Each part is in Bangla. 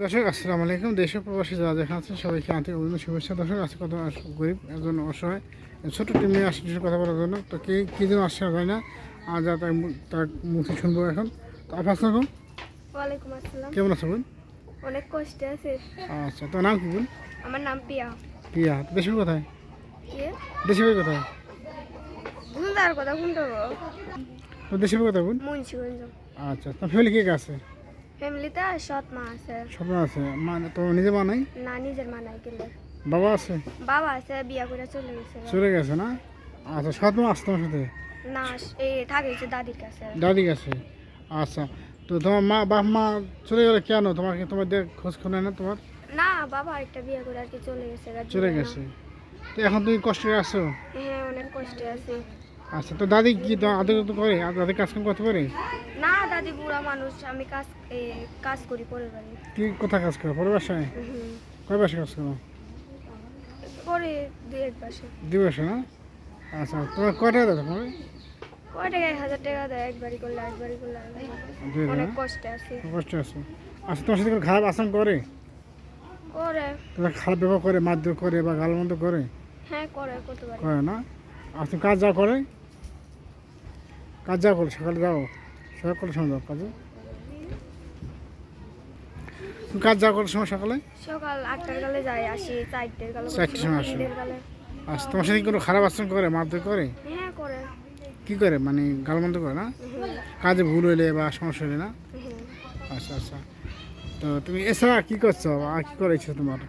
দর্শক আসসালামু আলাইকুম। দেশ ও প্রবাসী যারা যেখানে আছেন সবাইকে আন্তরিক অভিনন্দন শুভেচ্ছা। দর্শক আজকে কত গরিব একজন অসহায় ছোট টিম নিয়ে আসছে কথা বলার জন্য। তো কে কী জন্য আসছে হয় না। আর যা তার তার মুখে শুনব এখন। তো আপা আসসালাম ওয়ালাইকুম আসসালাম। কেমন আছে বোন? অনেক কষ্টে আছে। আচ্ছা তোর নাম কি বোন? আমার নাম পিয়া। পিয়া দেশে বাড়ি কোথায় দেশে কোথায় তার কথা শুনতে হবে তোর দেশে কোথায় বোন? মুন্সিগঞ্জ আচ্ছা তোর ফ্যামিলি কে কে আছে? ফ্যামিলিতে সৎ মা আছে। স্বপ্ন আছে। মানে তোর নিজে মা নাই? না নিজের মা নাই গেলে। বাবা আছে? বাবা আছে বিয়া করে চলে গেছে। চলে গেছে না? আচ্ছা সৎ মা আসতো সাথে? না এই থাকে হচ্ছে দাদির কাছে। দাদি গেছে আচ্ছা তো তোমার মা বাপ মা চলে গেলে কেন? তোমাকে তোমার দেখ খোঁজ খোঁজ না তোমার? না বাবা একটা বিয়া করে আর কি চলে গেছে চলে গেছে। তো এখন তুমি কষ্টে আছো? হ্যাঁ অনেক কষ্টে আছি। আচ্ছা তো দাদি কি আদর তো করে? দাদি কাজ কাম করতে পারে? না দাদি বুড়া মানুষ আমি কাজ কাজ করি পরের বাড়ি কি কোথায় কাজ করো? পরে বাসায়। কয় বাসায় কাজ করো? পরে দুই এক পাশে দুই বাসা না? আচ্ছা তোমার কয় টাকা দেয় তোমার? কয় টাকা? এক হাজার টাকা দেয় একবারই করলে একবারই করলে অনেক কষ্টে আছি। কষ্ট আছে। আচ্ছা তোমার সাথে খারাপ আচরণ করে? করে। তোমার খারাপ ব্যবহার করে মারধর করে বা গালমন্দ করে? হ্যাঁ করে করতে পারি। করে না? আর তুমি কাজ যা করে? কাজ যা করে সকালে যাও। সকাল করে সময় যাও কাজে? কাজ যা করার সময় সকালে? সকাল আটটার গালে যাই আসি চারটের সময় আসো। আচ্ছা তোমার সাথে কোনো খারাপ আচরণ করে মারধর করে? হ্যাঁ করে। কি করে মানে গালমন্দ করে না? কাজে ভুল হইলে বা সমস্যা হইলে না? আচ্ছা আচ্ছা। তো তুমি এছাড়া কি করছ? আর কি করে ইচ্ছে তোমার?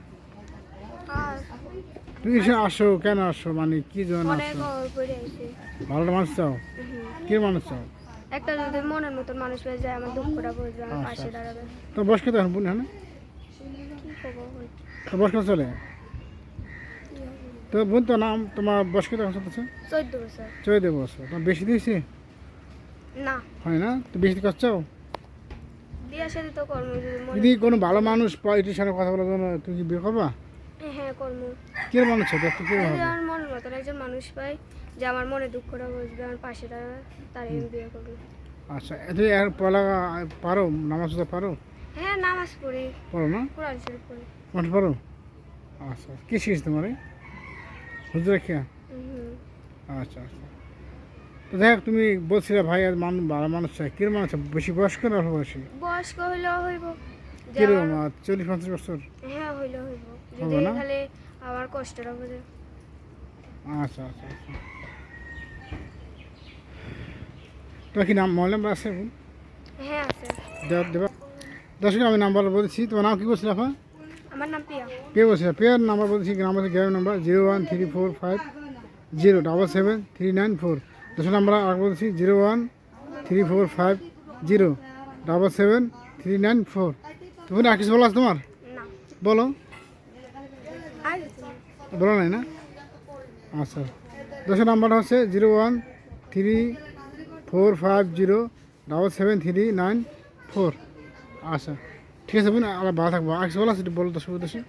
তুমি এসে আসো কেন আসো? মানে কি জন্য আসো? ভালো মানুষ চাও। কি মানুষ চাও? একটা যদি মনের মতন মানুষ পেয়ে যায় আমার দুঃখটা বুঝবে আমার আচ্ছা, পাশে আচ্ছা। দাঁড়াবে। তো বয়স কত এখন বোন হ্যাঁ না? তো বয়স কত চলে? তো বোন তো নাম তোমার বয়স কত এখন চলতেছে? চোদ্দ বছর। চৌদ্দ বছর। তোমার বেশি দিয়েছি? না। হয় না? তো বেশি দিতে চাও? যদি কোনো ভালো মানুষ সাথে কথা বলার জন্য তুমি কি বিয়ে করবা? হ্যাঁ কর্ম কে মানুষ আছে দেখতে কে হবে? আমার মনের মতন একজন মানুষ পাই যে আমার মনে দুঃখটা বুঝবে আমার পাশে দাঁড়াবে তার আমি বিয়ে করব। আচ্ছা তুমি আর পড়া পারো? নামাজ পারো? হ্যাঁ নামাজ পড়ি। পারো না? কোরআন শরীফ পড়ি। মাঠ পারো আচ্ছা কি শিখিস তোমার? হুজুরে কে? হুম আচ্ছা আচ্ছা। তো দেখ তুমি বলছিলে ভাই আর মানুষ ভালো মানুষ চাই। কিরম মানুষ বেশি বয়স্ক না বয়সী? বয়স্ক হইলেও হইব। কীরকম চল্লিশ পঞ্চাশ বছর? হ্যাঁ হইলেও হইব। যদি না? খালি আমার কষ্টটা বুঝে আচ্ছা আচ্ছা আচ্ছা। তোমার কি নাম নাম্বার আছে? হ্যাঁ আছে। দেওয়া দেবা দর্শক আমি নাম্বার বলছি। তোমার নাম কি বলছিল আপা? আমার নাম পিয়া কে বলছিল। পেয়ার নাম্বার বলছি নাম্বার গ্রামের number zero one three four five zero double seven three nine four. দর্শক নাম্বার আর বলছি zero one three four five zero double seven three nine four. তুমি আর কিছু বলো তোমার? বলো। বলো নাই না? আচ্ছা। দশের নাম্বারটা হচ্ছে zero one three four five zero double seven three nine four. আচ্ছা ঠিক আছে বোন আর ভালো থাকব। আর কিছু বলো আছে বলো দশ দশে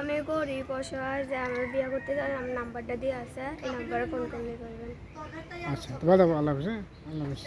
আমি গরিব অসহায় যে আমার বিয়ে করতে চাই আমার নাম্বারটা দিয়ে আছে এই নাম্বারে ফোন করলে পারবেন আচ্ছা তো ভালো আল্লাহ হাফিজ হ্যাঁ? আল্লাহ হাফিজ।